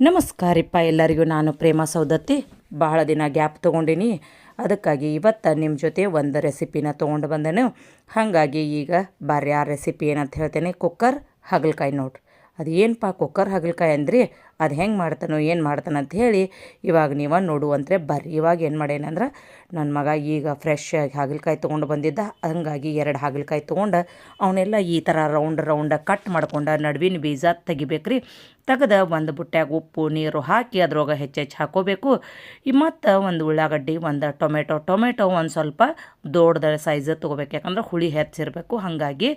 ನಮಸ್ಕಾರಿಪ್ಪ ಎಲ್ಲರಿಗೂ ನಾನು ಪ್ರೇಮ ಸೌದತ್ತಿ. ಬಹಳ ದಿನ ಗ್ಯಾಪ್ ತೊಗೊಂಡಿನಿ. ಅದಕ್ಕಾಗಿ ಇವತ್ತು ನಿಮ್ಮ ಜೊತೆ ಒಂದು ರೆಸಿಪಿನ ತೊಗೊಂಡು ಬಂದೇನು. ಹಾಗಾಗಿ ಈಗ ಬಾರಿ ಆ ರೆಸಿಪಿ ಏನಂತ ಹೇಳ್ತೇನೆ. ಕುಕ್ಕರ್, ಹಾಗಲಕಾಯಿ ನೋಡ್ರಿ ಅದು ಏನಪ್ಪ ಕುಕ್ಕರ್ ಹಾಗಲಕಾಯಿ ಅಂದ್ರಿ? ಅದು ಹೆಂಗೆ ಮಾಡ್ತಾನೋ, ಏನು ಮಾಡ್ತಾನೆ ಅಂತ ಹೇಳಿ ಇವಾಗ ನೀವು ನೋಡುವಂತ್ರೆ ಬರ್ರಿ. ಇವಾಗ ಏನು ಮಾಡೇನಂದ್ರೆ ನನ್ನ ಮಗ ಈಗ ಫ್ರೆಶ್ ಆಗಿ ಹಾಗಲಕಾಯಿ ತೊಗೊಂಡು ಬಂದಿದ್ದ. ಹಂಗಾಗಿ ಎರಡು ಹಾಗಲಕಾಯಿ ತೊಗೊಂಡು ಅವನ್ನೆಲ್ಲ ಈ ಥರ ರೌಂಡ್ ರೌಂಡ್ ಕಟ್ ಮಾಡ್ಕೊಂಡು ನಡುವಿನ ಬೀಜ ತೆಗಿಬೇಕ್ರಿ. ತೆಗೆದ ಒಂದು ಬುಟ್ಟ್ಯಾಗ ಉಪ್ಪು, ನೀರು ಹಾಕಿ ಅದ್ರೊಳಗೆ ಹೆಚ್ಚೆಚ್ಚು ಹಾಕೋಬೇಕು. ಮತ್ತು ಒಂದು ಉಳ್ಳಾಗಡ್ಡಿ, ಒಂದು ಟೊಮೆಟೊ ಟೊಮೆಟೊ ಒಂದು ಸ್ವಲ್ಪ ದೊಡ್ಡದ ಸೈಜ್ ತೊಗೋಬೇಕು. ಯಾಕಂದ್ರೆ ಹುಳಿ ಹೆಚ್ಚಿರಬೇಕು. ಹಾಗಾಗಿ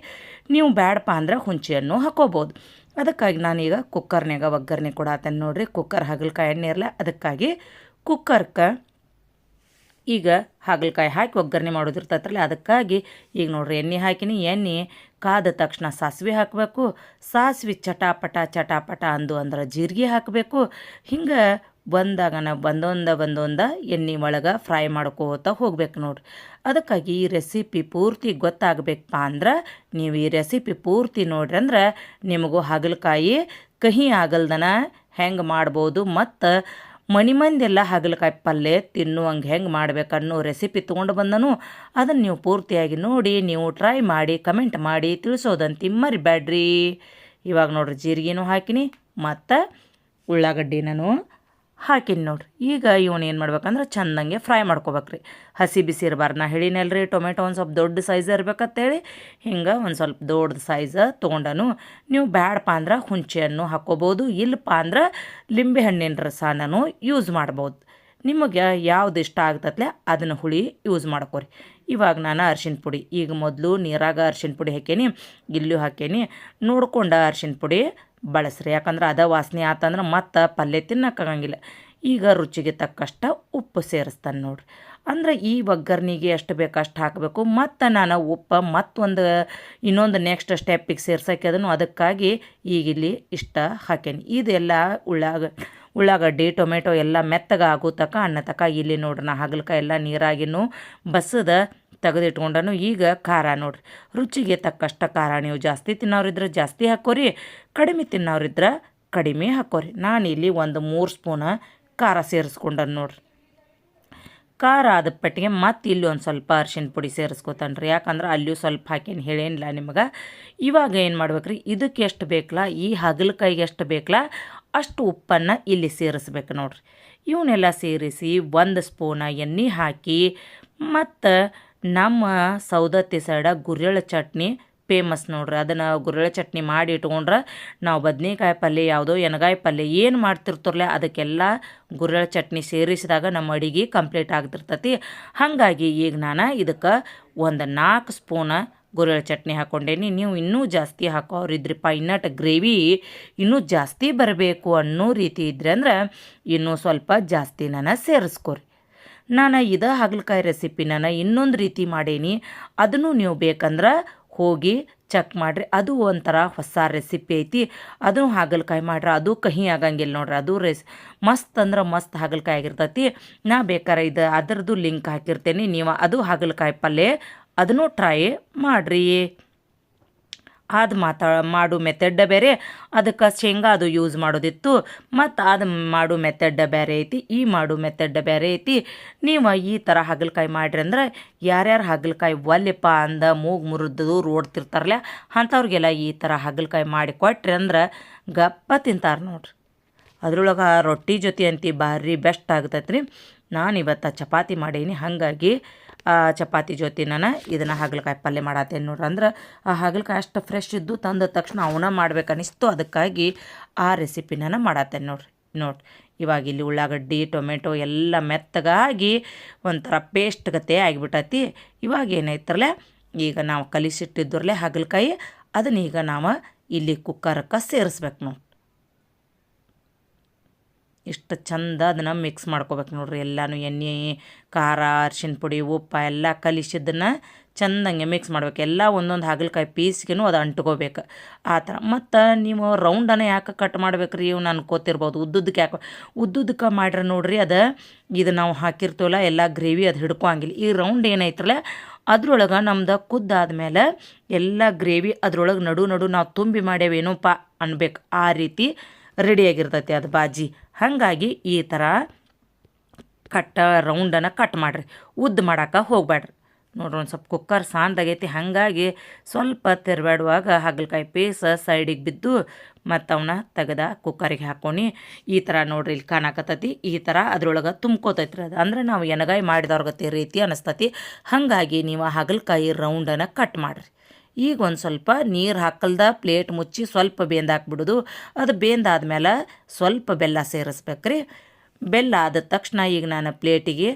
ನೀವು ಬ್ಯಾಡಪ್ಪ ಅಂದ್ರೆ ಹುಂಚಿಯನ್ನು ಹಾಕೋಬೋದು. ಅದಕ್ಕಾಗಿ ನಾನೀಗ ಕುಕ್ಕರ್ನಾಗ ಒಗ್ಗರಣೆ ಕೊಡತ್ತೇನೆ ನೋಡ್ರಿ. ಕುಕ್ಕರ್ ಹಾಗಲಕಾಯಿ ಎಣ್ಣೆ ಇರಲ್ಲ ಅದಕ್ಕಾಗಿ ಕುಕ್ಕರ್ಗೆ ಈಗ ಹಾಗಲಕಾಯಿ ಹಾಕಿ ಒಗ್ಗರಣೆ ಮಾಡೋದಿರ್ತೈತ್ರಲ್ಲ ಅದಕ್ಕಾಗಿ ಈಗ ನೋಡ್ರಿ ಎಣ್ಣೆ ಹಾಕಿನಿ. ಎಣ್ಣೆ ಕಾದ ತಕ್ಷಣ ಸಾಸಿವೆ ಹಾಕಬೇಕು. ಸಾಸಿವೆ ಚಟಾಪಟ ಚಟಾಪಟ ಅಂದು ಅಂದ್ರೆ ಜೀರಿಗೆ ಹಾಕಬೇಕು. ಹಿಂಗೆ ಬಂದಾಗನ ಬಂದೊಂದ ಬಂದೊಂದ ಎಣ್ಣೆ ಒಳಗೆ ಫ್ರೈ ಮಾಡ್ಕೋತ ಹೋಗ್ಬೇಕು ನೋಡ್ರಿ. ಅದಕ್ಕಾಗಿ ಈ ರೆಸಿಪಿ ಪೂರ್ತಿ ಗೊತ್ತಾಗಬೇಕಪ್ಪ ಅಂದ್ರೆ ನೀವು ಈ ರೆಸಿಪಿ ಪೂರ್ತಿ ನೋಡ್ರಿ ಅಂದ್ರೆ ನಿಮಗೂ ಹಾಗಲಕಾಯಿ ಕಹಿ ಆಗಲ್ದನ ಹೆಂಗೆ ಮಾಡ್ಬೋದು ಮತ್ತು ಮನೆ ಮಂದೆಲ್ಲ ಹಾಗಲಕಾಯಿ ಪಲ್ಯ ತಿನ್ನುವಂಗೆ ಹೆಂಗೆ ಮಾಡ್ಬೇಕು ಅನ್ನೋ ರೆಸಿಪಿ ತೊಗೊಂಡು ಬಂದನು. ಅದನ್ನು ನೀವು ಪೂರ್ತಿಯಾಗಿ ನೋಡಿ ನೀವು ಟ್ರೈ ಮಾಡಿ ಕಮೆಂಟ್ ಮಾಡಿ ತಿಳಿಸೋದಂತಿ ಮರಿಬೇಡ್ರಿ ಇವಾಗ ನೋಡ್ರಿ ಜೀರಿಗೆನೂ ಹಾಕಿನಿ ಮತ್ತು ಉಳ್ಳಾಗಡ್ಡಿನೂ ಹಾಕಿನಿ ನೋಡ್ರಿ. ಈಗ ಇವನು ಏನು ಮಾಡ್ಬೇಕಂದ್ರೆ ಚಂದಂಗೆ ಫ್ರೈ ಮಾಡ್ಕೋಬೇಕ್ರಿ. ಹಸಿ ಬಿಸಿ ಇರಬಾರ್ದು. ನಾ ಹೇಳಿನಲ್ರಿ ಟೊಮೆಟೊ ಒಂದು ಸ್ವಲ್ಪ ದೊಡ್ಡ ಸೈಜ್ ಇರ್ಬೇಕಂತೇಳಿ. ಹಿಂಗೆ ಒಂದು ಸ್ವಲ್ಪ ದೊಡ್ಡ ಸೈಜ್ ತೊಗೊಂಡನು ನೀವು ಬ್ಯಾಡಪ್ಪ ಅಂದ್ರೆ ಹಣ್ಣು ಹಾಕ್ಕೋಬೋದು ಇಲ್ಲಪ್ಪ ಅಂದ್ರೆ ಲಿಂಬೆ ಹಣ್ಣಿನ ರಸನೂ ಯೂಸ್ ಮಾಡ್ಬೋದು. ನಿಮಗೆ ಯಾವ್ದು ಇಷ್ಟ ಆಗ್ತತ್ಲೆ ಅದನ್ನು ಹುಳಿ ಯೂಸ್ ಮಾಡ್ಕೊರಿ. ಇವಾಗ ನಾನು ಅರ್ಶಿನ ಪುಡಿ, ಈಗ ಮೊದಲು ನೀರಾಗ ಅರ್ಶಿನ ಪುಡಿ ಹಾಕೇನಿ, ಇಲ್ಲೂ ಹಾಕೇನಿ. ನೋಡ್ಕೊಂಡು ಅರ್ಶಿನ ಪುಡಿ ಬಳಸ್ರಿ, ಯಾಕಂದ್ರೆ ಅದ ವಾಸನೆ ಆತಂದ್ರೆ ಮತ್ತೆ ಪಲ್ಯ ತಿನ್ನಕ್ಕಾಗಂಗಿಲ್ಲ. ಈಗ ರುಚಿಗೆ ತಕ್ಕಷ್ಟು ಉಪ್ಪು ಸೇರಿಸ್ತಾನೆ ನೋಡ್ರಿ. ಅಂದ್ರೆ ಈ ಒಗ್ಗರ್ನಿಗೆ ಎಷ್ಟು ಬೇಕು ಅಷ್ಟು ಹಾಕಬೇಕು, ಮತ್ತು ನಾನು ಉಪ್ಪು ಮತ್ತೊಂದು, ಇನ್ನೊಂದು ನೆಕ್ಸ್ಟ್ ಸ್ಟೆಪ್ಪಿಗೆ ಸೇರ್ಸಕ್ಕೆ ಅದನ್ನು ಅದಕ್ಕಾಗಿ ಈಗ ಇಲ್ಲಿ ಇಷ್ಟ ಹಾಕೇನಿ. ಇದೆಲ್ಲ ಉಳ್ಳಾಗ ಉಳ್ಳಾಗಡ್ಡಿ, ಟೊಮೆಟೊ ಎಲ್ಲ ಮೆತ್ತಗೆ ಆಗೋ ತಕ, ಅನ್ನ ತಕ ಇಲ್ಲಿ ನೋಡ್ರಿ ಹಾಗಲಕಾಯಿ ಎಲ್ಲ ನೀರಾಗಿನೂ ಬಸದ ತೆಗೆದಿಟ್ಕೊಂಡನು ಈಗ ಖಾರ ನೋಡ್ರಿ. ರುಚಿಗೆ ತಕ್ಕಷ್ಟ ಖಾರ ನೀವು ಜಾಸ್ತಿ ತಿನ್ನೋರಿದ್ರೆ ಜಾಸ್ತಿ ಹಾಕೋರಿ, ಕಡಿಮೆ ತಿನ್ನೋರಿದ್ರೆ ಕಡಿಮೆ ಹಾಕೋರಿ. ನಾನು ಇಲ್ಲಿ ಒಂದು ಮೂರು ಸ್ಪೂನ ಖಾರ ಸೇರಿಸ್ಕೊಂಡನು ನೋಡ್ರಿ. ಖಾರ ಆದ ಪಟ್ಟಿಗೆ ಮತ್ತೆ ಇಲ್ಲಿ ಒಂದು ಸ್ವಲ್ಪ ಅರ್ಶಿನ ಪುಡಿ ಸೇರಿಸ್ಕೊತಾನೆ ರೀ. ಯಾಕಂದ್ರೆ ಅಲ್ಲಿಯೂ ಸ್ವಲ್ಪ ಹಾಕೇನು ಹೇಳೇನಿಲ್ಲ ನಿಮಗೆ. ಇವಾಗ ಏನು ಮಾಡ್ಬೇಕ್ರಿ ಇದಕ್ಕೆ ಎಷ್ಟು ಬೇಕಲ್ಲ ಈ ಹಗಲಕಾಯಿಗೆ ಎಷ್ಟು ಬೇಕಲ್ಲ ಅಷ್ಟು ಉಪ್ಪನ್ನು ಇಲ್ಲಿ ಸೇರಿಸ್ಬೇಕು ನೋಡ್ರಿ. ಇವನ್ನೆಲ್ಲ ಸೇರಿಸಿ ಒಂದು ಸ್ಪೂನ ಎಣ್ಣೆ ಹಾಕಿ, ಮತ್ತು ನಮ್ಮ ಸೌದತ್ತಿ ಸೈಡ ಗುರೆಳ್ಳು ಚಟ್ನಿ ಫೇಮಸ್ ನೋಡ್ರಿ. ಅದನ್ನು ಗುರೆಳ ಚಟ್ನಿ ಮಾಡಿ ಇಟ್ಕೊಂಡ್ರೆ ನಾವು ಬದ್ನೆಕಾಯಿ ಪಲ್ಯ ಯಾವುದೋ ಎಣ್ಗಾಯಿ ಪಲ್ಯ ಏನು ಮಾಡ್ತಿರ್ತಾರಲ್ಲ ಅದಕ್ಕೆಲ್ಲ ಗುರೆಳ್ಳು ಚಟ್ನಿ ಸೇರಿಸಿದಾಗ ನಮ್ಮ ಅಡಿಗೆ ಕಂಪ್ಲೀಟ್ ಆಗ್ತಿರ್ತತಿ. ಹಾಗಾಗಿ ಈಗ ನಾನು ಇದಕ್ಕೆ ಒಂದು ನಾಲ್ಕು ಸ್ಪೂನ ಗುರೆಳ್ಳು ಚಟ್ನಿ ಹಾಕ್ಕೊಂಡೇನಿ ನೀವು ಇನ್ನೂ ಜಾಸ್ತಿ ಹಾಕೋರಿದ್ರಿಪ್ಪ ಇನ್ನಟ್ಟು ಗ್ರೇವಿ ಇನ್ನೂ ಜಾಸ್ತಿ ಬರಬೇಕು ಅನ್ನೋ ರೀತಿ ಇದ್ರೆ ಅಂದ್ರೆ ಇನ್ನೂ ಸ್ವಲ್ಪ ಜಾಸ್ತಿ ನಾನು ಸೇರಿಸ್ಕೊರಿ. ನಾನು ಇದು ಹಾಗಲಕಾಯಿ ರೆಸಿಪಿ ನಾನು ಇನ್ನೊಂದು ರೀತಿ ಮಾಡೇನಿ, ಅದನ್ನು ನೀವು ಬೇಕಂದ್ರೆ ಹೋಗಿ ಚೆಕ್ ಮಾಡಿರಿ. ಅದು ಒಂಥರ ಹೊಸ ರೆಸಿಪಿ ಐತಿ ಅದು ಹಾಗಲಕಾಯಿ ಮಾಡ್ರಿ, ಅದು ಕಹಿ ಆಗಂಗಿಲ್ಲ ನೋಡ್ರಿ, ಅದು ರೆಸ್ ಮಸ್ತ್ ಅಂದ್ರೆ ಮಸ್ತ್ ಹಾಗಲಕಾಯಿ ಆಗಿರ್ತೈತಿ. ನಾ ಬೇಕಾರೆ ಇದು, ಅದರದ್ದು ಲಿಂಕ್ ಹಾಕಿರ್ತೇನೆ, ನೀವು ಅದು ಹಾಗಲಕಾಯಿ ಪಲ್ಯ ಅದನ್ನು ಟ್ರೈ ಮಾಡಿರಿ. ಅದು ಮಾತಾ, ಮಾಡು ಮೆಥಡ್ ಬೇರೆ, ಅದಕ್ಕೆ ಶೇಂಗಾ ಅದು ಯೂಸ್ ಮಾಡೋದಿತ್ತು. ಮತ್ತು ಅದು ಮಾಡು ಮೆಥಡ್ ಬೇರೆ ಐತಿ, ಈ ಮಾಡು ಮೆಥಡ್ ಬೇರೆ ಐತಿ. ನೀವು ಈ ಥರ ಹಾಗಲಕಾಯಿ ಮಾಡ್ರಿ ಅಂದ್ರೆ ಯಾರ್ಯಾರು ಹಾಗಲಕಾಯಿ ಒಲ್ಲೆಪ್ಪ ಅಂದ, ಮೂಗು ಮುರಿದು ರೋಡ್ತಿರ್ತಾರಲ್ಲ ಅಂಥವ್ರಿಗೆಲ್ಲ ಈ ಥರ ಹಾಗಲಕಾಯಿ ಮಾಡಿ ಕೊಟ್ರಿ ಅಂದ್ರೆ ಗಪ್ಪ ತಿಂತಾರೆ ನೋಡ್ರಿ. ಅದ್ರೊಳಗೆ ರೊಟ್ಟಿ ಜೊತೆ ಅಂತಿ ಭಾರಿ ಬೆಸ್ಟ್ ಆಗ್ತೈತೆ ರೀ ನಾನು ಇವತ್ತು ಚಪಾತಿ ಮಾಡೀನಿ, ಹಾಗಾಗಿ ಚಪಾತಿ ಜೊತೆ ನಾನು ಇದನ್ನು ಹಾಗಲಕಾಯಿ ಪಲ್ಯ ಮಾಡತ್ತೇನೆ ನೋಡ್ರಿ. ಅಂದ್ರೆ ಆ ಹಾಗಲಕಾಯಿ ಅಷ್ಟು ಫ್ರೆಶ್ ಇದ್ದು ತಂದ ತಕ್ಷಣ ಅವನ ಮಾಡ್ಬೇಕು ಅನಿಸ್ತು ಅದಕ್ಕಾಗಿ ಆ ರೆಸಿಪಿ ನಾನು ಮಾಡತ್ತೇನೆ ನೋಡ್ರಿ. ನೋಡ್ರಿ ಇವಾಗ ಇಲ್ಲಿ ಉಳ್ಳಾಗಡ್ಡಿ, ಟೊಮೆಟೊ ಎಲ್ಲ ಮೆತ್ತಗಾಗಿ ಒಂಥರ ಪೇಸ್ಟ್ ಗತೆ ಆಗಿಬಿಟ್ಟತಿ ಇವಾಗ ಏನೈತ್ರಲ್ಲ ಈಗ ನಾವು ಕಲಿಸಿಟ್ಟಿದ್ದರಲ್ಲೇ ಹಾಗಲಕಾಯಿ, ಅದನ್ನ ಈಗ ನಾವು ಇಲ್ಲಿ ಕುಕ್ಕರಕ್ಕೆ ಸೇರಿಸ್ಬೇಕು ನೋಡಿ. ಇಷ್ಟು ಚಂದ ಅದನ್ನು ಮಿಕ್ಸ್ ಮಾಡ್ಕೋಬೇಕು ನೋಡ್ರಿ. ಎಲ್ಲನೂ ಎಣ್ಣೆ, ಖಾರ ಅರ್ಶಿನ ಪುಡಿ, ಉಪ್ಪು ಎಲ್ಲ ಕಲಿಸಿದ್ದನ್ನು ಚಂದಂಗೆ ಮಿಕ್ಸ್ ಮಾಡ್ಬೇಕು. ಎಲ್ಲ ಒಂದೊಂದು ಹಾಗಲಕಾಯಿ ಪೀಸ್ಗೆನೂ ಅದು ಅಂಟ್ಕೋಬೇಕು. ಆ ಥರ. ಮತ್ತು ನೀವು ರೌಂಡನ್ನು ಯಾಕೆ ಕಟ್ ಮಾಡ್ಬೇಕು ರೀ ನಾನು ಅನ್ಕೋತಿರ್ಬೋದು ಉದ್ದುದಕ್ಕೆ ಯಾಕೆ ಉದ್ದುದಕ್ಕೆ ಮಾಡ್ರೆ ನೋಡ್ರಿ ಅದು ಇದು ನಾವು ಹಾಕಿರ್ತೀವಲ್ಲ, ಎಲ್ಲ ಗ್ರೇವಿ ಅದು ಹಿಡ್ಕೊಂಗಿಲ್ಲ ಈ ರೌಂಡ್ ಏನೈತ್ರಲ್ಲ, ಅದ್ರೊಳಗೆ ನಮ್ದು ಕುದ್ದಾದ್ಮೇಲೆ ಎಲ್ಲ ಗ್ರೇವಿ ಅದ್ರೊಳಗೆ ನಡು ನಡು ನಾವು ತುಂಬಿ ಮಾಡೇವೇನೋಪ್ಪ ಅನ್ಬೇಕು. ಆ ರೀತಿ ರೆಡಿಯಾಗಿರ್ತೈತಿ ಅದು ಬಾಜಿ. ಹಾಗಾಗಿ ಈ ಥರ ಕಟ್ಟ ರೌಂಡನ್ನು ಕಟ್ ಮಾಡಿರಿ. ಉದ್ದ ಮಾಡೋಕೆ ಹೋಗ್ಬೇಡ್ರಿ ನೋಡ್ರಿ ಒಂದು ಸ್ವಲ್ಪ ಕುಕ್ಕರ್ ಸಾಂದಾಗೈತಿ. ಹಾಗಾಗಿ ಸ್ವಲ್ಪ ತೆರಬೇಡುವಾಗ ಹಾಗಲಕಾಯಿ ಪೀಸ ಸೈಡಿಗೆ ಬಿದ್ದು ಮತ್ತು ಅವನ್ನ ತೆಗೆದ ಕುಕ್ಕರಿಗೆ ಹಾಕ್ಕೊಂಡು ಈ ಥರ ನೋಡ್ರಿ ಇಲ್ಲಿ ಕಾಣಕತ್ತೈತಿ. ಈ ಥರ ಅದ್ರೊಳಗೆ ರೀ ಅದು. ಅಂದ್ರೆ ನಾವು ಎನಗಾಯಿ ಮಾಡಿದವ್ರಗತಿ ರೀತಿ ಅನಿಸ್ತತಿ. ಹಾಗಾಗಿ ನೀವು ಹಾಗಲಕಾಯಿ ರೌಂಡನ್ನು ಕಟ್ ಮಾಡಿರಿ. ಈಗ ಒಂದು ಸ್ವಲ್ಪ ನೀರು ಹಾಕಲ್ದ ಪ್ಲೇಟ್ ಮುಚ್ಚಿ ಸ್ವಲ್ಪ ಬೇಂದಾಕ್ಬಿಡೋದು ಅದು ಬೇಂದಾದ್ಮೇಲೆ ಸ್ವಲ್ಪ ಬೆಲ್ಲ ಸೇರಿಸ್ಬೇಕ್ರಿ. ಬೆಲ್ಲ ಆದ ತಕ್ಷಣ ಈಗ ನಾನು ಪ್ಲೇಟಿಗೆ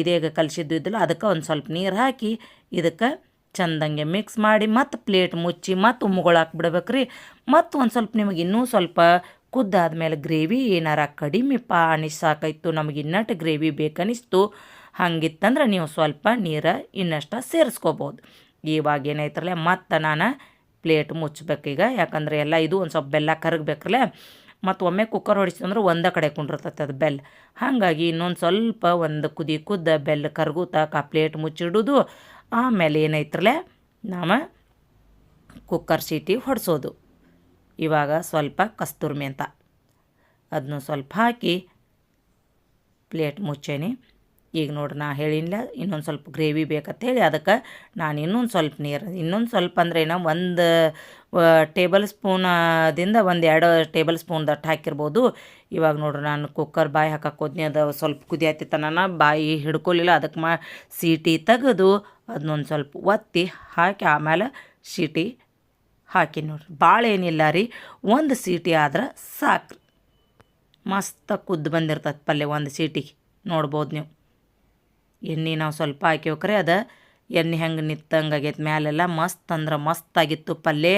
ಇದೇಗ ಕಲಿಸಿದ್ದು ಇದ್ದಲ್ಲ, ಅದಕ್ಕೆ ಒಂದು ಸ್ವಲ್ಪ ನೀರು ಹಾಕಿ ಇದಕ್ಕೆ ಚಂದಂಗೆ ಮಿಕ್ಸ್ ಮಾಡಿ ಮತ್ತು ಪ್ಲೇಟ್ ಮುಚ್ಚಿ ಮತ್ತು ಉಮ್ಮುಗಳು ಹಾಕ್ಬಿಡ್ಬೇಕ್ರಿ. ಮತ್ತು ಒಂದು ಸ್ವಲ್ಪ ನಿಮಗೆ ಇನ್ನೂ ಸ್ವಲ್ಪ ಕುದ್ದಾದ್ಮೇಲೆ ಗ್ರೇವಿ ಏನಾರ ಕಡಿಮೆ ಅನಿಸ್ ಸಾಕಾಯಿತು, ನಮಗೆ ಇನ್ನಷ್ಟು ಗ್ರೇವಿ ಬೇಕನಿಸ್ತು, ಹಂಗಿತ್ತಂದ್ರೆ ನೀವು ಸ್ವಲ್ಪ ನೀರು ಇನ್ನಷ್ಟು ಸೇರಿಸ್ಕೋಬೋದು. ಇವಾಗ ಏನೈತ್ರಲ್ಲ, ಮತ್ತು ನಾನು ಪ್ಲೇಟ್ ಮುಚ್ಚಬೇಕೀಗ ಯಾಕಂದ್ರೆ ಎಲ್ಲ ಇದು ಒಂದು ಸ್ವಲ್ಪ ಬೆಲ್ಲ ಕರಗಬೇಕಲ್ಲ ಮತ್ತು ಒಮ್ಮೆ ಕುಕ್ಕರ್ ಹೊಡಿಸಿದಂದ್ರೆ ಒಂದೇ ಕಡೆ ಕುಂಡಿರ್ತೈತೆ ಅದು ಬೆಲ್ಲ ಹಾಗಾಗಿ ಇನ್ನೊಂದು ಸ್ವಲ್ಪ ಒಂದು ಕುದಿ ಕುದ್ದ ಬೆಲ್ಲ ಕರಗುತ್ತಾಕ ಆ ಪ್ಲೇಟ್ ಮುಚ್ಚಿಡೋದು. ಆಮೇಲೆ ಏನೈತ್ರಲೆ ನಾವು ಕುಕ್ಕರ್ ಸೀಟಿ ಹೊಡೆಸೋದು. ಇವಾಗ ಸ್ವಲ್ಪ ಕಸ್ತೂರಿ ಮೆಂತ. ಅದನ್ನು ಸ್ವಲ್ಪ ಹಾಕಿ ಪ್ಲೇಟ್ ಮುಚ್ಚೇನಿ. ಈಗ ನೋಡ್ರಿ ನಾ ಹೇಳಿಲ್ಲ ಇನ್ನೊಂದು ಸ್ವಲ್ಪ ಗ್ರೇವಿ ಬೇಕಂತೇಳಿ ಅದಕ್ಕೆ ನಾನು ಇನ್ನೊಂದು ಸ್ವಲ್ಪ ನೀರು, ಇನ್ನೊಂದು ಸ್ವಲ್ಪ ಅಂದ್ರೆ ಏನೋ ಒಂದು ಟೇಬಲ್ ಸ್ಪೂನದಿಂದ ಒಂದು ಎರಡು ಟೇಬಲ್ ಸ್ಪೂನ್ ದಟ್ಟು ಹಾಕಿರ್ಬೋದು. ಇವಾಗ ನೋಡ್ರಿ ನಾನು ಕುಕ್ಕರ್ ಬಾಯಿ ಹಾಕಕ್ಕೆ ಹೋದ್ನಿ, ಅದು ಸ್ವಲ್ಪ ಕುದಿಯತ್ತಿತ್ತನ ಬಾಯಿ ಹಿಡ್ಕೊಲಿಲ್ಲ ಅದಕ್ಕೆ ಮಾ, ಸೀಟಿ ತೆಗೆದು ಅದನ್ನೊಂದು ಸ್ವಲ್ಪ ಒತ್ತಿ ಹಾಕಿ ಆಮೇಲೆ ಸೀಟಿ ಹಾಕಿ ನೋಡ್ರಿ ಭಾಳ ಏನಿಲ್ಲ ರೀ, ಒಂದು ಸೀಟಿ ಆದ್ರೆ ಸಾಕು ಮಸ್ತ ಕುದ್ದು ಬಂದಿರ್ತದೆ ಪಲ್ಯ ಒಂದು ಸೀಟಿಗೆ, ನೋಡ್ಬೋದು ನೀವು. ಎಣ್ಣೆ ನಾವು ಸ್ವಲ್ಪ ಹಾಕಿವ್ಕ್ರೆ ಅದು ಎಣ್ಣೆ ಹೆಂಗೆ ನಿತ್ತಂಗೆ ಆಗೈತೆ, ಮ್ಯಾಲೆಲ್ಲ ಮಸ್ತ್ ಅಂದ್ರೆ ಮಸ್ತ್ ಆಗಿತ್ತು ಪಲ್ಯ.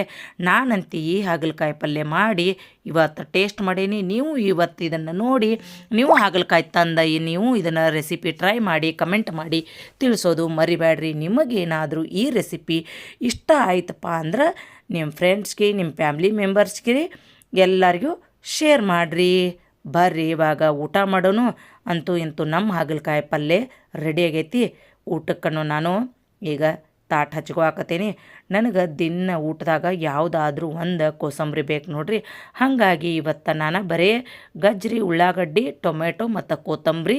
ನಾನಂತ ಈ ಹಾಗಲಕಾಯಿ ಪಲ್ಯ ಮಾಡಿ ಇವತ್ತು ಟೇಸ್ಟ್ ಮಾಡೀನಿ. ನೀವು ಇವತ್ತು ಇದನ್ನು ನೋಡಿ, ನೀವು ಹಾಗಲಕಾಯಿ ತಂದ ನೀವು ಇದನ್ನು ರೆಸಿಪಿ ಟ್ರೈ ಮಾಡಿ, ಕಮೆಂಟ್ ಮಾಡಿ ತಿಳಿಸೋದು ಮರಿಬೇಡ್ರಿ ನಿಮಗೇನಾದರೂ ಈ ರೆಸಿಪಿ ಇಷ್ಟ ಆಯ್ತಪ್ಪ ಅಂದ್ರೆ ನಿಮ್ಮ ಫ್ರೆಂಡ್ಸ್ಗೆ ನಿಮ್ಮ ಫ್ಯಾಮ್ಲಿ ಮೆಂಬರ್ಸ್ಗೆ ಎಲ್ಲರಿಗೂ ಶೇರ್ ಮಾಡಿರಿ. ಬರ್ರಿ, ಇವಾಗ ಊಟ ಮಾಡೋನು ಅಂತೂ ಇಂತೂ ನಮ್ಮ ಹಾಗಲಕಾಯಿ ಪಲ್ಯ ರೆಡಿ ಆಗೈತಿ. ಊಟಕ್ಕನ್ನು ನಾನು ಈಗ ತಾಟ್ ಹಚ್ಕೊ ಹಾಕತ್ತೀನಿ ನನಗೆ ದಿನ ಊಟದಾಗ ಯಾವುದಾದ್ರೂ ಒಂದು ಕೋಸಂಬರಿ ಬೇಕು ನೋಡ್ರಿ. ಹಾಗಾಗಿ ಇವತ್ತು ನಾನು ಬರೀ ಗಜ್ರಿ ಉಳ್ಳಾಗಡ್ಡಿ ಟೊಮೆಟೊ ಮತ್ತು ಕೊತ್ತಂಬರಿ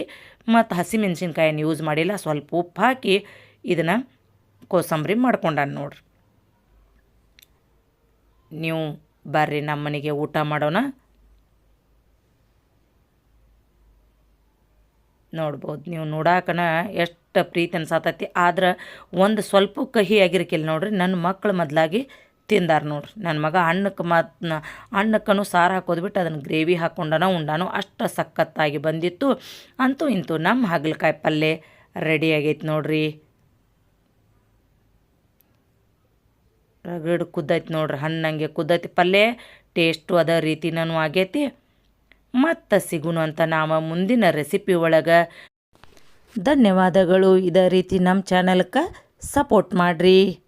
ಮತ್ತು ಹಸಿಮೆಣಸಿನ್ಕಾಯನ್ನು ಯೂಸ್ ಮಾಡಿಲ್ಲ. ಸ್ವಲ್ಪ ಉಪ್ಪು ಹಾಕಿ ಇದನ್ನು ಕೋಸಂಬರಿ ಮಾಡ್ಕೊಂಡಾನ ನೋಡ್ರಿ. ನೀವು ಬರ್ರಿ ನಮ್ಮ ಊಟ ಮಾಡೋಣ. ನೋಡ್ಬೋದು. ನೀವು ನೋಡಾಕನ ಎಷ್ಟು ಪ್ರೀತಿ ಅನ್ಸತೈತಿ. ಆದ್ರೆ ಒಂದು ಸ್ವಲ್ಪ ಕಹಿ ಆಗಿರ್ಕಿಲ್ಲ ನೋಡ್ರಿ ನನ್ನ ಮಕ್ಕಳು ಮೊದಲಾಗಿ ತಿಂದಾರ ನೋಡ್ರಿ. ನನ್ನ ಮಗ ಹಣ್ಣಕ್ಕೆ ಮತ್ತು ಹಣ್ಣಕ್ಕನು ಸಾರು ಹಾಕೋದು ಬಿಟ್ಟು ಅದನ್ನು ಗ್ರೇವಿ ಹಾಕ್ಕೊಂಡನೋ ಉಂಡಾನು ಅಷ್ಟು ಸಖತ್ತಾಗಿ ಬಂದಿತ್ತು. ಅಂತೂ ಇಂತೂ ನಮ್ಮ ಹಾಗಲಕಾಯಿ ಪಲ್ಯ ರೆಡಿ ಆಗೈತೆ ನೋಡ್ರಿ. ರಗಡ್ ಕುದ್ದೈತಿ ನೋಡ್ರಿ, ಹಣ್ಣಂಗೆ ಕುದ್ದೈತಿ ಪಲ್ಯ. ಟೇಸ್ಟು ಅದ ರೀತಿನೂ ಆಗೈತಿ. ಮತ್ತು ಸಿಗುನು ಅಂತ ನಾವು ಮುಂದಿನ ರೆಸಿಪಿ ಒಳಗೆ. ಧನ್ಯವಾದಗಳು. ಇದೇ ರೀತಿ ನಮ್ಮ ಚಾನಲ್ಗೆ ಸಪೋರ್ಟ್ ಮಾಡಿರಿ.